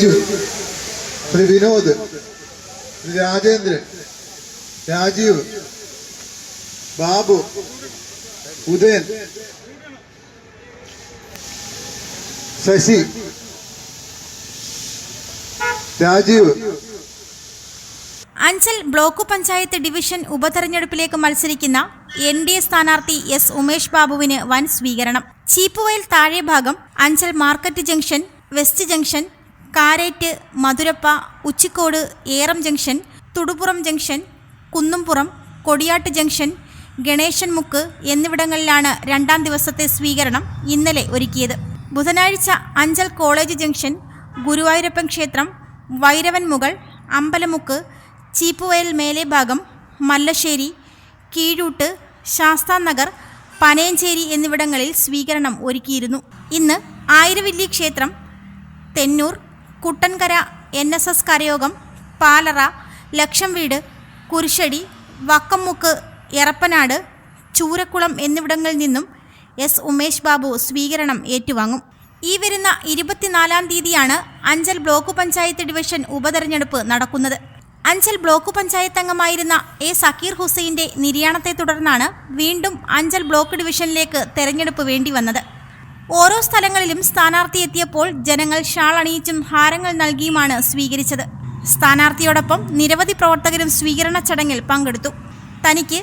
Baiju Shri Vinod Shri Rajendran Rajeev Babu Udayan Sasi Rajeev. Anchal block panchayat division ഉപതെരഞ്ഞെടുപ്പിലേക്ക് മത്സരിക്കുന്ന N D A സ്ഥാനാർത്ഥി എസ് ഉമേഷ് ബാബുവിന് വൻ സ്വീകരണം. ചീപ്പുവയൽ താഴെ ഭാഗം Anchal market junction west junction Karett Madhurappa Uchikkode Eram junction Thudupuram junction Kunnumpuram Kodiyatt junction Ganeshan മുക്ക് എന്നിവിടങ്ങളിലാണ് രണ്ടാം ദിവസത്തെ സ്വീകരണം ഇന്നലെ ഒരുക്കിയത്. ബുധനാഴ്ച അഞ്ചൽ കോളേജ് ജംഗ്ഷൻ ഗുരുവായൂരപ്പൻ ക്ഷേത്രം വൈരവൻ മുകൾ അമ്പലമുക്ക് ചീപ്പുവയൽ മേലെ ഭാഗം മല്ലശ്ശേരി കീഴൂട്ട് ശാസ്താനഗർ പനയഞ്ചേരി എന്നിവിടങ്ങളിൽ സ്വീകരണം ഒരുക്കിയിരുന്നു. ഇന്ന് ആയിരവില്ലി ക്ഷേത്രം Thennoor Kuttankara N S S കരയോഗം പാലറ ലക്ഷം വീട് കുരിശടി വക്കംമുക്ക് എറപ്പനാട് ചൂരക്കുളം എന്നിവിടങ്ങളിൽ നിന്നും എസ്. ഉമേഷ് ബാബു സ്വീകരണം ഏറ്റുവാങ്ങും. ഈ വരുന്ന ഇരുപത്തിനാലാം തീയതിയാണ് അഞ്ചൽ ബ്ലോക്ക് പഞ്ചായത്ത് ഡിവിഷൻ ഉപതെരഞ്ഞെടുപ്പ് നടക്കുന്നത്. അഞ്ചൽ ബ്ലോക്ക് പഞ്ചായത്ത് അംഗമായിരുന്ന എ. സക്കീർ ഹുസൈന്റെ നിര്യാണത്തെ തുടർന്നാണ് വീണ്ടും അഞ്ചൽ ബ്ലോക്ക് ഡിവിഷനിലേക്ക് തെരഞ്ഞെടുപ്പ് വേണ്ടി വന്നത് ഓരോ സ്ഥലങ്ങളിലും സ്ഥാനാർത്ഥി എത്തിയപ്പോൾ ജനങ്ങൾ ഷാൾ അണിയിച്ചും ഹാരങ്ങൾ നൽകിയുമാണ് സ്വീകരിച്ചത്. സ്ഥാനാർത്ഥിയോടൊപ്പം നിരവധി പ്രവർത്തകരും സ്വീകരണ ചടങ്ങിൽ പങ്കെടുത്തു. തനിക്ക്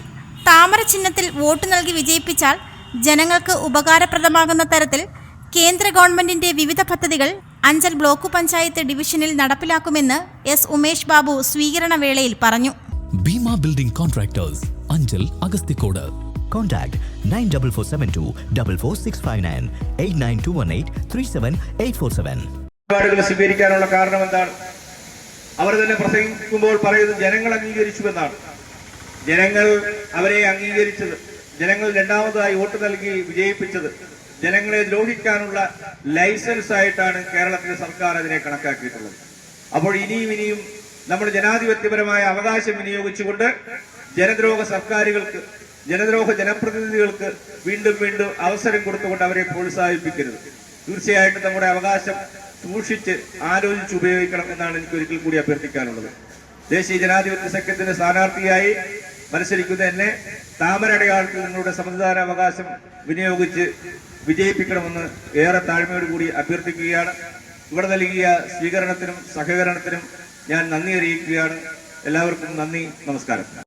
താമര ചിഹ്നത്തിൽ വോട്ട് നൽകി വിജയിപ്പിച്ചാൽ ജനങ്ങൾക്ക് ഉപകാരപ്രദമാകുന്ന തരത്തിൽ കേന്ദ്ര ഗവൺമെന്റിന്റെ വിവിധ പദ്ധതികൾ അഞ്ചൽ ബ്ലോക്ക് പഞ്ചായത്ത് ഡിവിഷനിൽ നടപ്പിലാക്കുമെന്ന് എസ് ഉമേഷ് ബാബു സ്വീകരണ വേളയിൽ പറഞ്ഞു building contractors Anchal Agasthikode Contact 94472 44659 89218 37847. നിലപാടുകൾ സ്വീകരിക്കാനുള്ള കാരണം എന്താണ്? അവർ തന്നെ പ്രസംഗിക്കുമ്പോൾ പറയുന്നത് ജനങ്ങൾ അംഗീകരിച്ചു എന്നാണ് ജനങ്ങൾ അവരെ അംഗീകരിച്ചത്. ജനങ്ങൾ രണ്ടാമതായി വോട്ട് നൽകി വിജയിപ്പിച്ചത്. ജനങ്ങളെ ദ്രോഹിക്കാനുള്ള ലൈസൻസ് ആയിട്ടാണ് കേരളത്തിലെ സർക്കാർ അതിനെ കണക്കാക്കിയിട്ടുള്ളത്. അപ്പോൾ ഇനിയും ഇനിയും നമ്മൾ ജനാധിപത്യപരമായ അവകാശം വിനിയോഗിച്ചുകൊണ്ട് ജനദ്രോഹ സർക്കാരുകൾക്ക് ജനദ്രോഹ ജനപ്രതിനിധികൾക്ക് വീണ്ടും വീണ്ടും അവസരം കൊടുത്തുകൊണ്ട് അവരെ പ്രോത്സാഹിപ്പിക്കരുത്. തീർച്ചയായിട്ടും നമ്മുടെ അവകാശം സൂക്ഷിച്ച് ആലോചിച്ച് ഉപയോഗിക്കണം എന്നാണ് എനിക്ക് ഒരിക്കൽ കൂടി അഭ്യർത്ഥിക്കാനുള്ളത്. ദേശീയ ജനാധിപത്യ സഖ്യത്തിന്റെ സ്ഥാനാർത്ഥിയായി മത്സരിക്കുന്ന എന്നെ താമരടയാളത്തിൽ നിങ്ങളുടെ സമ്മതിദാന അവകാശം വിനിയോഗിച്ച് വിജയിപ്പിക്കണമെന്ന് ഏറെ താഴ്മയോട് കൂടി അഭ്യർത്ഥിക്കുകയാണ്. ഇവിടെ നൽകിയ സ്വീകരണത്തിനും സഹകരണത്തിനും ഞാൻ നന്ദി അറിയിക്കുകയാണ്. എല്ലാവർക്കും നന്ദി നമസ്കാരം.